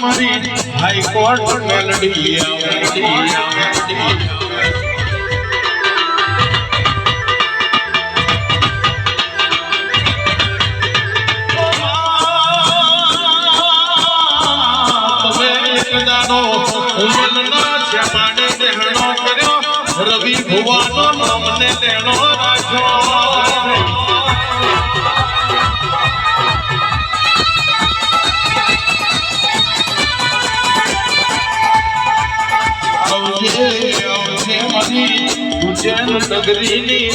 મારી હાઈકોર્ટ મેલડી ઉજ્જૈન નગરીની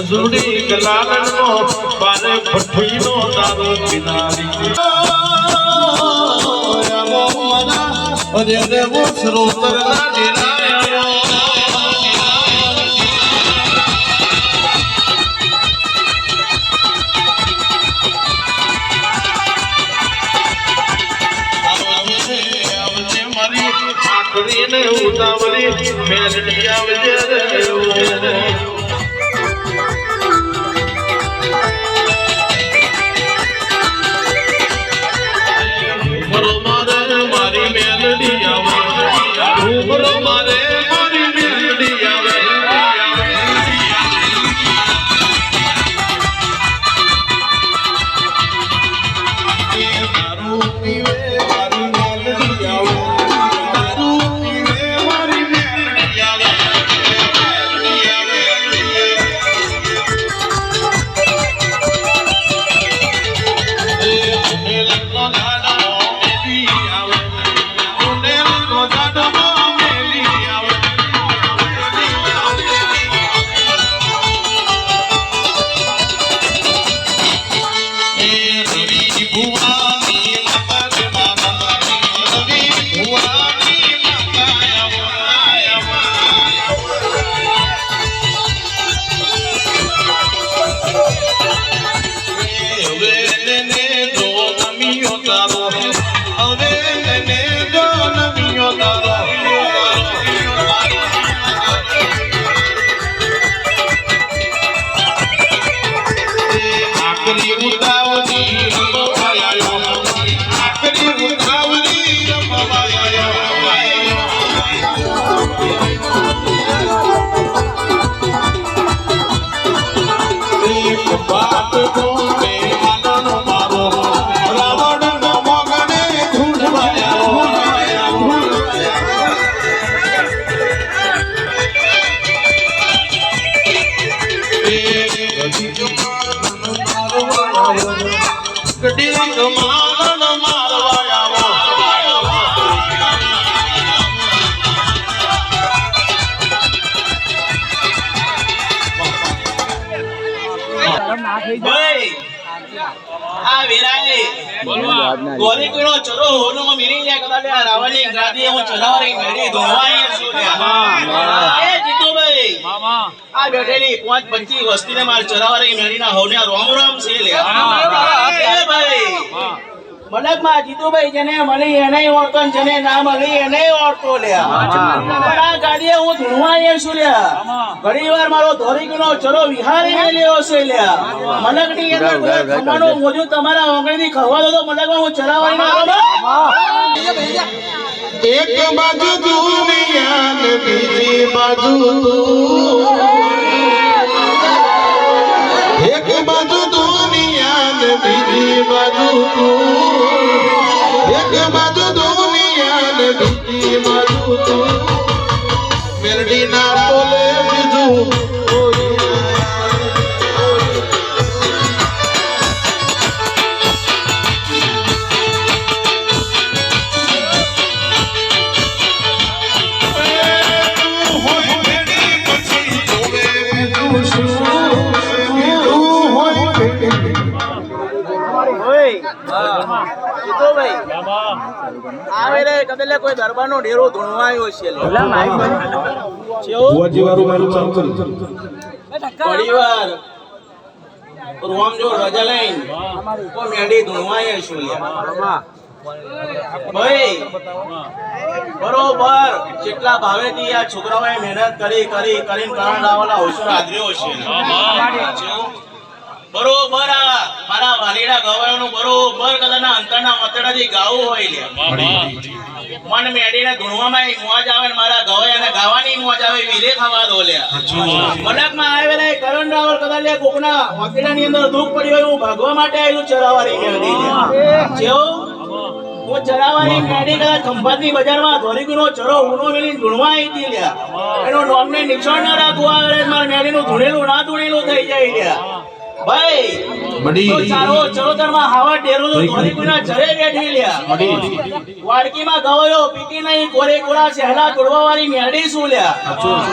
હજુડી ગલાલનો બારે ભઠ્ઠીનો તારો કિનારી. અરે રે વો શ્રોતર ના ડેરાયો આવજે મારી આખરીને ઉતાવળી મેલડી આવજે you Yehuda. ગોરી કીનો ચરો હોનો માં મિલી જાય કદાચ ગાદી હું ચલાવરી મેળી ધોવાય છું લે એ જીતુભાઈ આ બેઠેલી પાંચ પચીસ વસ્તીને માર ચરાવરી મેળીના હોને રોમ રોમ છે લે મલકમાં જીતુભાઈ જેને મળી એને ઓળખો ને જેને ના મળી એને ઓળખો લ્યા આ ગાડીએ હું ધૂણવાય છું લ્યા. ઘણી વાર મારો ધોરીકનો ચરો વિહારી મેલ્યો છે લે મલકની અંદર ખમાનો મોજો તમારા ખવા દો તો મલકમાં હું ચરાવવાની ના એક બાજુ દુનિયા ને બીજી બાજુ. તું એક બાજુ દુનિયા ને બીજી બાજુ. મેલડી આવે રે કદાચ કોઈ દરબારનો ડેરો ધૂણવાયો છે જો રજા ધૂણવાય છું બરોબર, જેટલા ભાવેથી આ છોકરાઓએ મહેનત કરી કરી, કરીને કરણ લાવેલા હોશિયાર આદર્યો છે. બરોબર આ મારા વાલીના ગવાયોનું બરોબર કદાચના અંતરના મતડાથી ગાવું હોય લે. મન મેડીને ધૂણવામાં મોજ આવે ને મારા ગવાયાને ગાવાની મોજ આવે વિરે થવા દો લ્યા મલકમાં આવેલા કરણ રાવલ કદાચ લે કોકના વકીલાની અંદર દુઃખ પડ્યું હોય હું ભાગવા માટે આવેલું ચરાવાની લ્યા જેવું? હું ચરાવાની મેળી કદાચ ખંભાતની બજારમાં ધોરીકુનો ચરો ઉનો મેલી ધૂણવા આવી લ્યા એનો નોમને નિશાન ના રાખવા આવે મારા મેળીનું ધૂણેલું ના ધૂણેલું થઈ જાય લ્યા ભાઈ મડી. તો ચાલો ચરોતરમાં હાવા ટેરું તો ધોરીકુના જરે બેઠી લ્યા. વાડકીમાં ગવાયો પીતી નહીં કોરે કોરા સહેલા તોડવાવાળી મેડી શું લ્યા?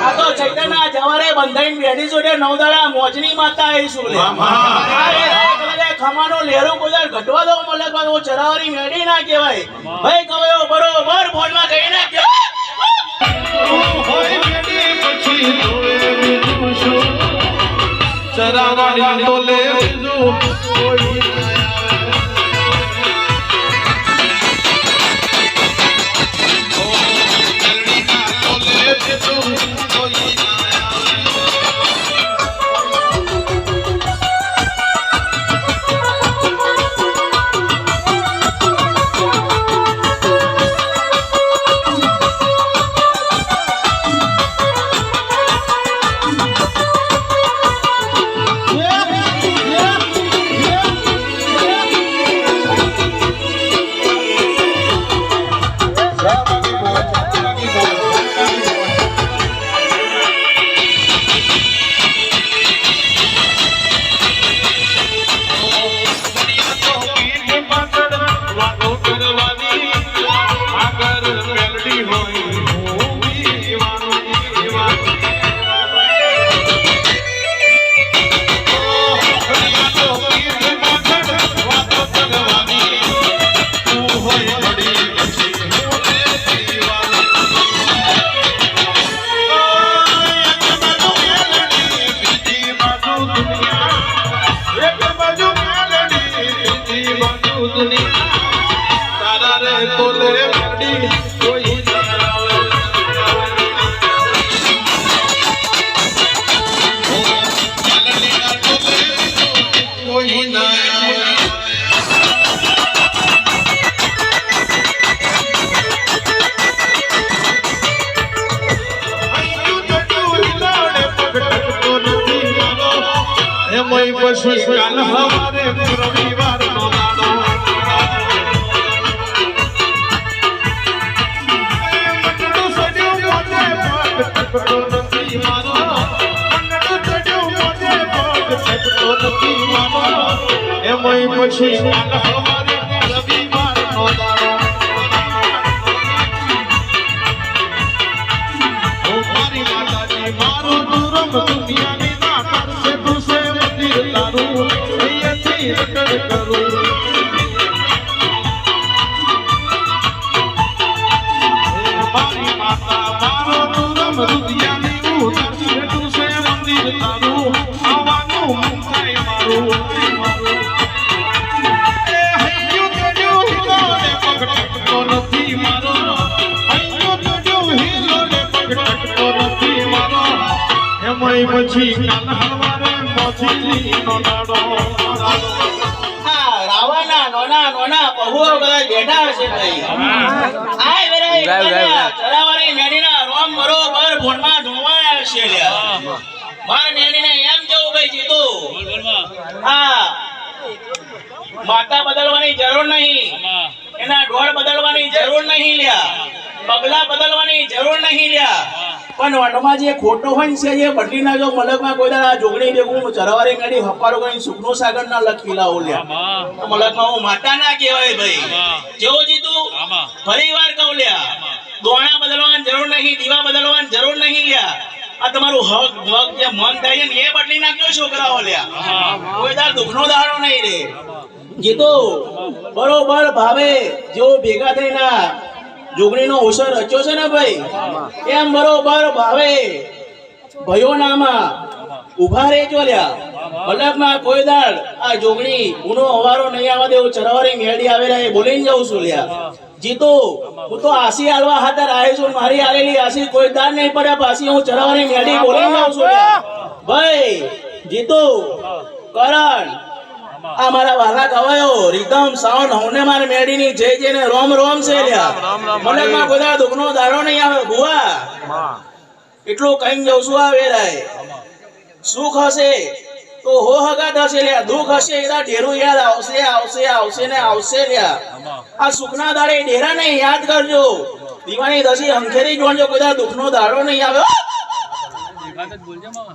આ તો ચૈતન્યના જવારે બંધાઈને બેઠી છું? એટલે નવદાડા મોજની માતા આવી શું લ્યા? રાય ખમાનો લેરો કોદાર ઘટવા દો મલકમાં હું ચરાવાળી મેડી ના કહેવાય. ભાઈ ગવાયો બરોબર ફોનમાં ના કહેવાય ચરાવાળી તો લે બીજું કોઈ પછી રવિવારનો દાડો. મારી માતાજી, મારો દુરમ દુનિયાની ના કરશે તું સે તારું અહીંયાથી રટણ કરું પછી કાલ હવારે મોજીલીનો રાવણના નોના નોના પહુઓ કદાચ બેઠા હશે ભાઈ. આય વેરાય કદાચ મેડીના રોમ બરોબર ફોનમાં ધોવાયા હશે લ્યા. માર મેડીને એમ કેવું ભાઈ જીતુ? હા. માતા બદલવાની જરૂર નહીં. એના ઢોળ બદલવાની જરૂર નહીં લ્યા. પગલા બદલવાની જરૂર નહીં લ્યા. પણ વટમાં જે ખોટો હોય ને છે એ બદલી નાખજો મલકમાં કોઈ દાડા આ જોગણી ભેગું ચરવારી ગાડી હપારો કરીને સુખનો સાગર ના લખી લાવો લ્યા તો મલકમાં હું માતા ના કહેવાય ભાઈ. જેવો જીતું ફરી વાર કહું લ્યા દોણા બદલવાની જરૂર નહીં દીવા બદલવાની જરૂર નહીં લ્યા આ તમારું હક હક જે મન થાય ને એ બદલી નાખ્યો છોકરાઓ લ્યા કોઈ દાડ દુઃખનો દાડો નહીં રે. જીતો બરોબર ભાવે જેવો ભેગા થઈને જોગણીનો અવસર રચ્યો છે ને ભાઈ? એમ બરોબર ભાવે. ભયો નામાં. ઊભા રહેજો ચોલ્યા મતલબમાં કોઈ દાડ આ જોગણી ઉનો અવારો નહીં આવવા દેવું. ચરવારી મેળી આવેલા એ બોલીને જાઉં છું લ્યા. જીતો, હું તો આસી આલવા હાથર આવે છું. મારી આલેલી આસી કોઈ દાડ નહીં પડ્યા પાછી હું ચરવારી મેળી બોલીને જાઉં છું ભાઈ, જીતો, કરણ આ મારા વાલા ગવાયો રીતમ સાવન હોને માર મેડીની જય જય ને રોમ રોમ છે લ્યા. મને માં કોઈ દુઃખનો દાડો નહીં આવે ભુવા. એટલું કઈ જઉં છું આ વેરાય સુખ હશે તો હો હગાત હશે લ્યા. દુઃખ હશે એના ડેરું યાદ આવશે આવશે આવશે ને આવશે લ્યા. આ સુખના દાડે ડેરા ને યાદ કરજો. દીવાની દસી અંખેરી જોણજો કોઈ દુઃખનો દાડો નહીં આવે!